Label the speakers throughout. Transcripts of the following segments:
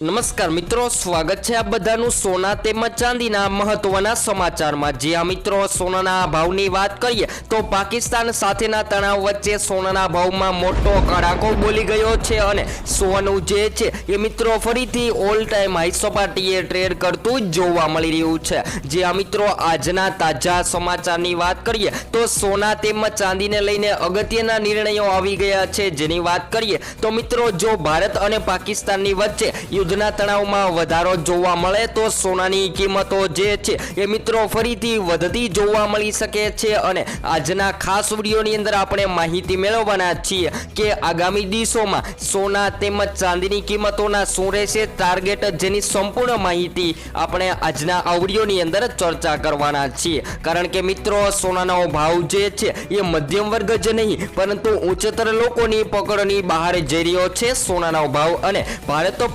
Speaker 1: નમસ્કાર મિત્રો, સ્વાગત છે આ બધાનું સોના તેમજ ચાંદીના મહત્વના સમાચારમાં. જ્યાં મિત્રો સોનાના ભાવની વાત કરીએ, તો પાકિસ્તાન સાથેના તણાવ વચ્ચે સોનાના ભાવમાં મોટો કડાકો બોલી ગયો છે અને સોનું જે છે, એ મિત્રો ફરીથી ઓલ ટાઈમ હાઈ સપાટીએ ટ્રેડ કરતું જ જોવા મળી રહ્યું છે. જ્યાં મિત્રો આજના તાજા સમાચારની વાત કરીએ, તો સોના તેમજ ચાંદીને લઈને અગત્યના નિર્ણયો આવી ગયા છે. જેની વાત કરીએ, તો મિત્રો, જો ભારત અને પાકિસ્તાનની વચ્ચે યુદ્ધના તણાવમાં વધારો જોવા મળે તો સોનાની કિંમતો જે છે એ મિત્રો ફરીથી વધતી જોવા મળી શકે છે અને આજના ખાસ વિડીયોની અંદર આપણે માહિતી મેળવવાના છીએ કે આગામી દિવસોમાં સોના તેમજ ચાંદીની કિંમતોના શું રહેશે ટાર્ગેટ જેની સંપૂર્ણ માહિતી આપણે આજના આ વિડીયોની અંદર ચર્ચા કરવાના છીએ. કારણ કે મિત્રો, સોનાનો ભાવ જે છે એ મધ્યમ વર્ગ જ નહીં, પરંતુ ઉચ્ચતર લોકોની પકડની બહાર જઈ રહ્યો છે સોનાનો ભાવ અને ભારત તો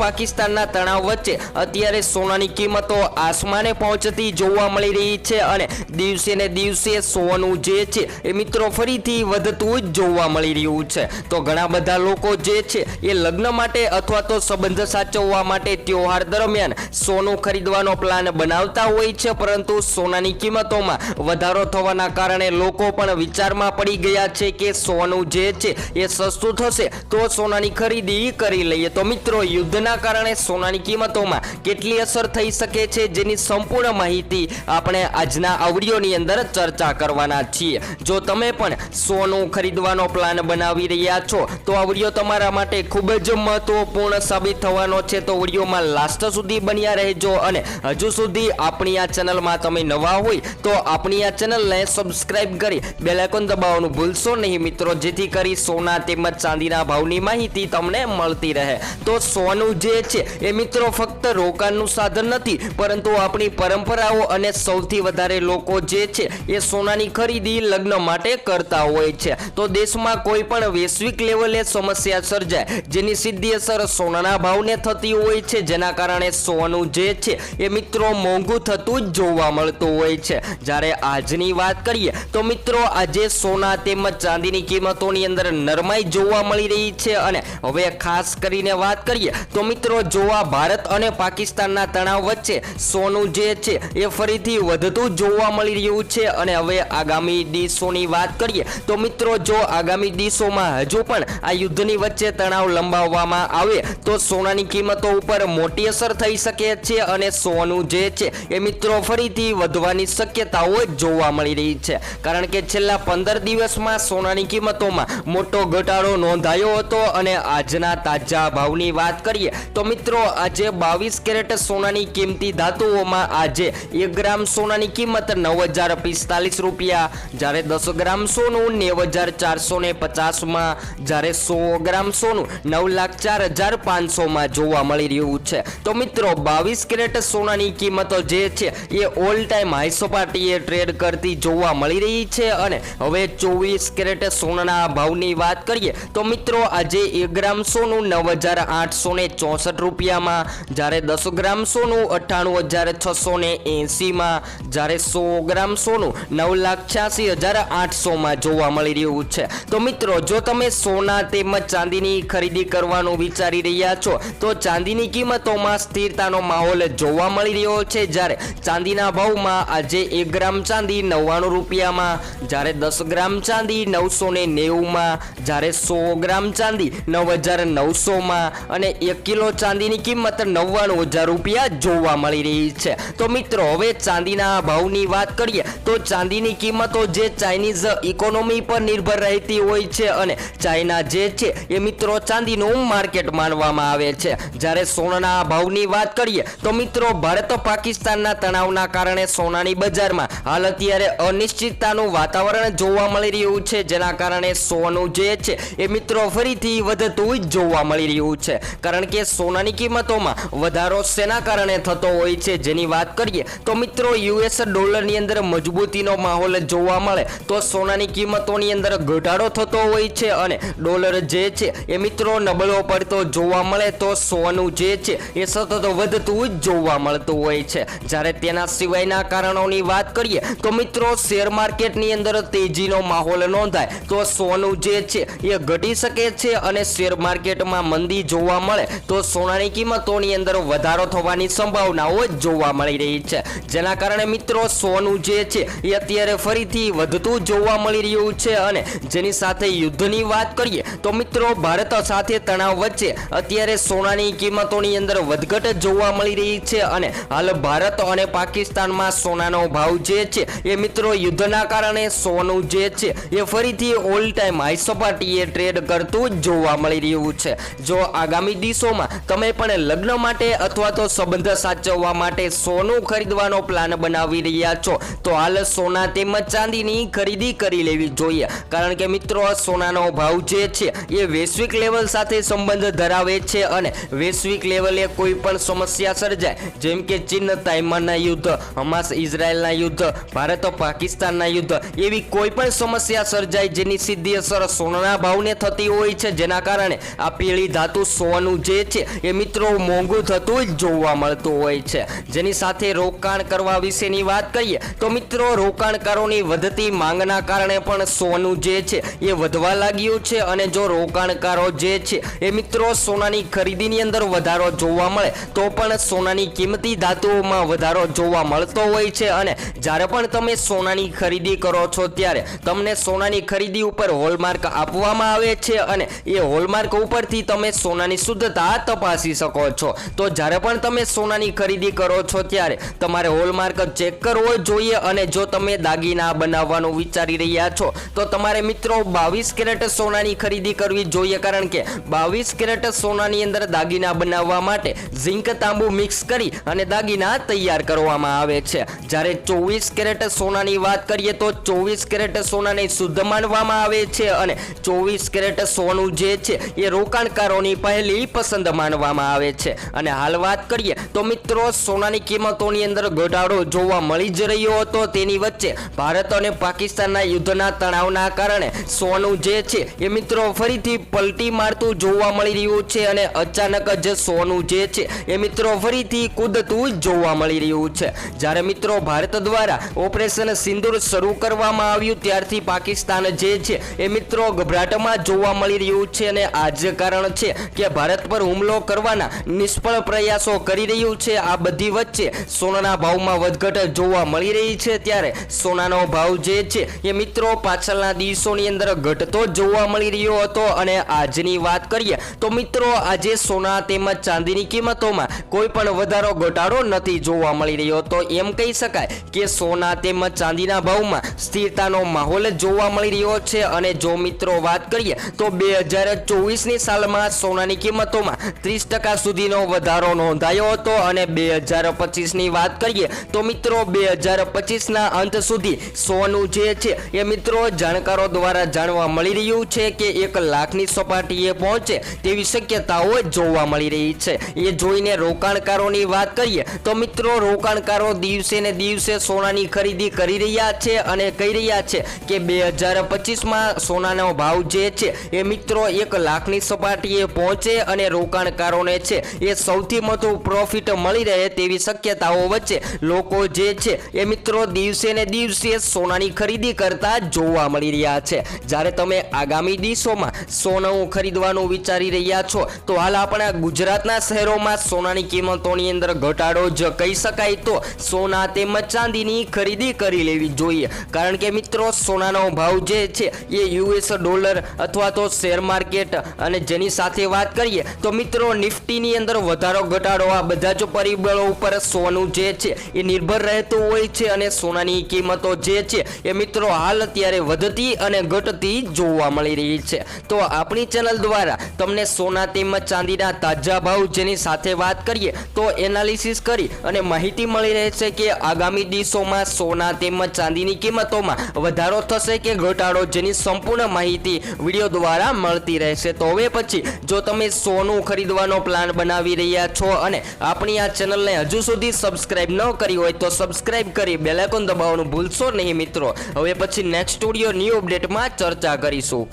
Speaker 1: પાકિસ્તાનના તણાવ વચ્ચે અત્યારે સોનાની કિંમતો આસમાને પહોંચતી જોવા મળી રહી છે અને દિવસે ને દિવસે સોનું જે છે એ મિત્રો ફરીથી વધતું જ જોવા મળી રહ્યું છે. તો ઘણા બધા લોકો જે છે એ લગ્ન માટે અથવા તો સંબંધ સાચવવા માટે ત્યોહાર દરમિયાન સોનું ખરીદવાનો પ્લાન બનાવતા હોય છે, પરંતુ સોનાની કિંમતોમાં વધારો થવાના કારણે લોકો પણ વિચારમાં પડી ગયા છે કે સોનું જે છે એ સસ્તું થશે તો સોનાની ખરીદી કરી લઈએ. તો મિત્રો, યુદ્ધના કારણે સોનાની કિંમતોમાં કેટલી અસર થઈ શકે છે જેની સંપૂર્ણ માહિતી આપણે આજના આવડીઓની અંદર ચર્ચા કરવાના છીએ. જો તમે પણ સોનું ખરીદવાનો પ્લાન બનાવી રહ્યા છો, તો આ તમારા માટે ખૂબ જ મહત્વપૂર્ણ સાબિત થવાનો છે. તો વિડીયોમાં લાસ્ટ સુધી બન્યા રહેજો અને હજુ સુધી આપણી આ ચેનલમાં તમે નવા હોય, તો આપણી આ ચેનલને સબસ્ક્રાઇબ કરી બેલ આઇકોન દબાવવાનું ભૂલશો નહીં મિત્રો, જેથી કરી સોના તેમજ ચાંદીના ભાવની માહિતી તમને મળતી રહે. તો સોનું જે છે એ મિત્રો ફક્ત રોકાણનું સાધન નથી, પરંતુ આપણી પરંપરાઓ અને સૌથી વધારે લોકો જે છે, એ સોનાની ખરીદી લગ્ન માટે કરતા હોય છે. તો દેશમાં કોઈ પણ વૈશ્વિક લેવલે સમસ્યા સર્જાય, જેની સીધી અસર સોનાના ભાવને થતી હોય છે, જેના કારણે સોનું જે છે, એ મિત્રો મોંઘું થતું જ જોવા મળતું હોય છે. જ્યારે આજની વાત કરીએ, તો મિત્રો આજે સોના તેમજ ચાંદીની કિંમતોની અંદર નરમાઈ જોવા મળી રહી છે અને હવે ખાસ કરીને વાત કરીએ, તો મિત્રો જોવા ભારત અને પાકિસ્તાનના તણાવ વચ્ચે સોનું જે છે એ ફરીથી વધતું જોવા મળી રહ્યું છે. અને હવે આગામી દિવસોની વાત કરીએ તો મિત્રો, જો આગામી દિવસોમાં હજુ પણ આ યુદ્ધની વચ્ચે તણાવ લંબાવવામાં આવે તો સોનાની કિંમતો ઉપર મોટી અસર થઈ શકે છે અને સોનું જે છે એ મિત્રો ફરીથી વધવાની શક્યતાઓ જોવા મળી રહી છે. કારણ કે છેલ્લા પંદર દિવસમાં સોનાની કિંમતોમાં મોટો ઘટાડો નોંધાયો હતો. અને આજના તાજા ભાવની વાત કરીએ તો મિત્રો આજે બાવીસ કેરેટ સોનાની કિંમતી ધાતુઓમાં આજે એક ગ્રામ સોનાની કિંમત નવ હજાર પિસ્તાલીસ રૂપિયા. જ્યારે દસ ગ્રામ સોનું નેવ હજાર ચારસો ને પચાસમાં, જ્યારે સો ગ્રામ સોનું નવ લાખ ચાર હજાર પાંચસોમાં જોવા મળી રહ્યું છે. તો મિત્રો, બાવીસ કેરેટ સોનાની કિંમતો જે છે, એ ઓલ ટાઈમ હાઈ ટ્રેડ કરતી જોવા મળી રહી છે અને હવે ચોવીસ કેરેટ સોનાના ભાવની વાત કરીએ, તો મિત્રો, આજે એક ગ્રામ સોનું નવ હજાર આઠસો ને ચોસઠ રૂપિયામાં જ્યારે દસ ગ્રામ સોનું, અઠ્ઠાણું હજાર છસો ને એંસીમાં જ્યારે સો ગ્રામ સોનું, નવ લાખ છ્યાસી હજાર આઠસોમાં જોવા મળી રહ્યું છે. તો મિત્રો, જો તમે સોના તેમજ ચાંદીની ખરીદી કરવાનું વિચારી રહ્યા છો, તો ચાંદીની કિંમતોમાં સ્થિરતાનો માહોલ જોવા મળી રહ્યો છે. જ્યારે ચાંદીના ભાવમાં આજે એક ગ્રામ ચાંદી નવ્વાણું રૂપિયામાં, જ્યારે દસ ગ્રામ ચાંદી નવસો ને નેવુંમાં, જ્યારે સો ગ્રામ ચાંદી નવ હજાર નવસોમાં અને એક કિલો ચાંદીની કિંમત નવ્વાણું હજાર રૂપિયા જોવા મળી રહી છે. તો મિત્રો, હવે ચાંદીના ભાવની વાત કરીએ, તો ચાંદીની કિંમતો જે ચાઇનીઝ ઇકોનોમી પર નિર્ભર રહેતી હોય છે અને ચાઇના જે છે, એ મિત્રો ચાંદીનું માર્કેટ માનવામાં આવે છે. જ્યારે સોનાના ભાવની વાત કરીએ, તો મિત્રો, ભારત પાકિસ્તાનના તણાવના કારણે સોનાની બજારમાં હાલ અત્યારે અનિશ્ચિતતાનું વાતાવરણ જોવા મળી રહ્યું છે. જેના કારણે સોનું જે છે, એ મિત્રો ફરીથી વધતું જોવા મળી રહ્યું છે. કારણ કે સોનાની કિંમતોમાં વધારો શેના કારણે થતો હોય છે જેની વાત કરીએ તો મિત્રો યુએસ ડોલરની અંદર મજબૂતીનો માહોલ જોવા મળે તો સોનાની કિંમતોની અંદર ઘટાડો થતો હોય છે અને ડોલર જે છે એ મિત્રો નબળો પડતો જોવા મળે તો સોનું જે છે એ સતત વધતું જ જોવા મળતું હોય છે. જ્યારે તેના સિવાયના કારણોની વાત કરીએ તો મિત્રો શેર માર્કેટની અંદર તેજીનો માહોલ નોંધાય તો સોનું જે છે એ ઘટી શકે છે અને શેર માર્કેટમાં મંદી જોવા મળે તો સોના સોનાની કિંમતોની અંદર વધારો થવાની સંભાવનાઓ જોવા મળી રહી છે. જેના કારણે મિત્રો, સોનું જે છે એ અત્યારે ફરીથી વધતું જોવા મળી રહ્યું છે અને જેની સાથે યુદ્ધની વાત કરીએ તો મિત્રો, ભારત સાથે તણાવ વચ્ચે અત્યારે સોનાની કિંમતોની અંદર વધઘટ જોવા મળી રહી છે અને હાલ ભારત અને પાકિસ્તાનમાં સોનાનો ભાવ જે છે એ મિત્રો યુદ્ધના કારણે સોનું જે છે એ ફરીથી ઓલ ટાઈમ હાઈ સપાટીએ ટ્રેડ કરતું જોવા મળી રહ્યું છે. જો આગામી દિવસોમાં તમે પણ લગ્ન માટે અથવા તો સંબંધ સાચવવા માટે સોનું ખરીદવાનો પ્લાન બનાવી રહ્યા છો. તો હાલ સોના તેમજ ચાંદીની ખરીદી કરી લેવી જોઈએ. કારણ કે મિત્રો સોનાનો ભાવ જે છે, એ વૈશ્વિક લેવલ સાથે સંબંધ ધરાવે છે અને વૈશ્વિક લેવલે કોઈ પણ સમસ્યા સર્જાય. જેમ કે ચીન તાઇમાનના યુદ્ધ, હમાસ, ઇઝરાયલના યુદ્ધ, ભારત, પાકિસ્તાનના યુદ્ધ, એવી કોઈ પણ સમસ્યા સર્જાય જેની સીધી અસર સોનાના ભાવને થતી હોય છે. જેના કારણે આ પીળી ધાતુ સોનું જે છે, એ મિત્રો, મોંઘું થતું જ જોવા મળતું હોય છે. જેની સાથે રોકાણ કરવા વિશેની વાત કરીએ, તો મિત્રો, રોકાણકારોની વધતી માંગના કારણે પણ સોનું જે છે, એ વધવા લાગ્યું છે અને જો રોકાણકારો જે છે, એ મિત્રો, સોનાની ખરીદીની અંદર વધારો જોવા મળે, તો પણ સોનાની કિંમતી ધાતુઓમાં વધારો જોવા મળતો હોય છે. અને જ્યારે પણ તમે સોનાની ખરીદી કરો છો, ત્યારે તમને સોનાની ખરીદી ઉપર હોલમાર્ક આપવામાં આવે છે અને એ હોલમાર્ક ઉપરથી તમે સોનાની શુદ્ધતા તપાસી શકો છો. તો જ્યારે પણ તમે સોનાની ખરીદી કરો છો ત્યારે તમારે હોલમાર્ક ચેક કરવો જોઈએ અને જો તમે દાગીના બનાવવાનું વિચારી રહ્યા છો, તો તમારે મિત્રો બાવીસ કેરેટ સોનાની ખરીદી કરવી જોઈએ. કારણ કે બાવીસ કેરેટ સોનાની અંદર દાગીના બનાવવા માટે ઝીંક તાંબુ મિક્સ કરી અને દાગીના તૈયાર કરવામાં આવે છે. જ્યારે ચોવીસ કેરેટ સોનાની વાત કરીએ તો ચોવીસ કેરેટ સોનાને શુદ્ધ માનવામાં આવે છે અને ચોવીસ કેરેટ સોનું જે છે, એ રોકાણકારોની પહેલી પસંદ માનવામાં આવે છે. અને હાલ વાત કરીએ તો મિત્રો, સોનાની કિંમતોની અંદર ઘટાડો જોવા મળી જ રહ્યો હતો. તેની વચ્ચે ભારત અને પાકિસ્તાનના યુદ્ધના તણાવના કારણે સોનું જે છે એ મિત્રો ફરીથી પલટી મારતું જોવા મળી રહ્યું છે અને અચાનક જ સોનું જે છે એ મિત્રો ફરીથી કૂદતું જોવા મળી રહ્યું છે. જ્યારે મિત્રો ભારત દ્વારા ઓપરેશન સિંદૂર શરૂ કરવામાં આવ્યું, ત્યારથી પાકિસ્તાન જે છે એ મિત્રો ગભરાટમાં જોવા મળી રહ્યું છે. અને આ જ કારણ છે કે ભારત પર હુમલો કરવાના નિષ્ફળ પ્રયાસો કરી રહ્યું છે. આ બધી વચ્ચે સોનાના ભાવમાં વધઘટ જોવા મળી રહી છે ત્યારે સોનાનો ભાવ જે છે એ મિત્રો પાછળના દિવસોની અંદર ઘટતો જોવા મળી રહ્યો હતો. અને આજની વાત કરીએ તો મિત્રો આજે સોના તેમજ ચાંદીની કિંમતોમાં કોઈ પણ વધારો, ઘટાડો નથી જોવા મળી રહ્યો. તો એમ કહી શકાય કે સોના તેમજ ચાંદીના ભાવમાં સ્થિરતાનો માહોલ જોવા મળી રહ્યો છે. અને જો મિત્રો વાત કરીએ તો બે હજાર ચોવીસની સાલમાં સોનાની કિંમતોમાં ત્રીસ ટકા સુધીનો વધારો નોંધાયો હતો અને બે હજાર પચીસની વાત કરીએ તો મિત્રો, બે હજાર પચીસના અંત સુધી સોનું જે છે એ મિત્રો જાણકારો દ્વારા જાણવા મળી રહ્યું છે કે એક લાખની સપાટીએ પહોંચે તેવી શક્યતાઓ જોવા મળી રહી છે. એ જોઈને રોકાણકારોની વાત કરીએ તો મિત્રો, રોકાણકારો દિવસે ને દિવસે સોનાની ખરીદી કરી રહ્યા છે અને કહી રહ્યા છે કે બે હજાર પચીસમાં સોનાનો ભાવ જે છે એ મિત્રો એક લાખની સપાટીએ પહોંચે અને રોકાણકારોને છે. એ સૌથી મોટું પ્રોફિટ મળી રહે તેવી શક્યતાઓ વચ્ચે. લોકો જે છે એ મિત્રો દિવસે ને દિવસે સોનાની ખરીદી કરતા જોવા મળી રહ્યા છે. જ્યારે તમે આગામી દિવસોમાં સોનું ખરીદવાનું વિચારી રહ્યા છો, તો હાલ આપણા ગુજરાતના શહેરોમાં સોનાની કિંમતોની અંદર ઘટાડો જ કહી શકાય તો સોના તેમજ ચાંદીની ખરીદી કરી લેવી જોઈએ. કારણ કે મિત્રો, સોનાનો ભાવ જે છે એ યુએસ ડોલર અથવા તો શેર માર્કેટ અને જેની સાથે વાત કરીએ, તો મિત્રો નિફ્ટીની અંદર વધારો ઘટાડો. આ બધા જ પરિબળો ઉપર સોનું જે છે એ નિર્ભર રહેતું હોય છે અને સોનાની કિંમતો જે છે એ મિત્રો હાલ અત્યારે વધતી અને ઘટતી જોવા મળી રહી છે. તો આપણી ચેનલ દ્વારા તમને સોના તેમજ ચાંદીના તાજા ભાવ જેની સાથે વાત કરીએ તો એનાલિસિસ કરી અને માહિતી મળી રહે છે કે આગામી દિવસોમાં સોના તેમજ ચાંદીની કિંમતોમાં વધારો થશે કે ઘટાડો જેની સંપૂર્ણ માહિતી વીડિયો દ્વારા મળતી રહેશે. તો હવે પછી જો તમે સોનું ખરીદવાનો પ્લાન બનાવી રહ્યા છો અને આપણી આ ચેનલને હજુ સુધી સબસ્ક્રાઇબ ન કરી હોય તો સબસ્ક્રાઇબ કરી બેલાઇકોન દબાવવાનું ભૂલશો નહીં મિત્રો. હવે પછી નેક્સ્ટ સ્ટુડિયો ન્યૂ અપડેટમાં ચર્ચા કરીશું.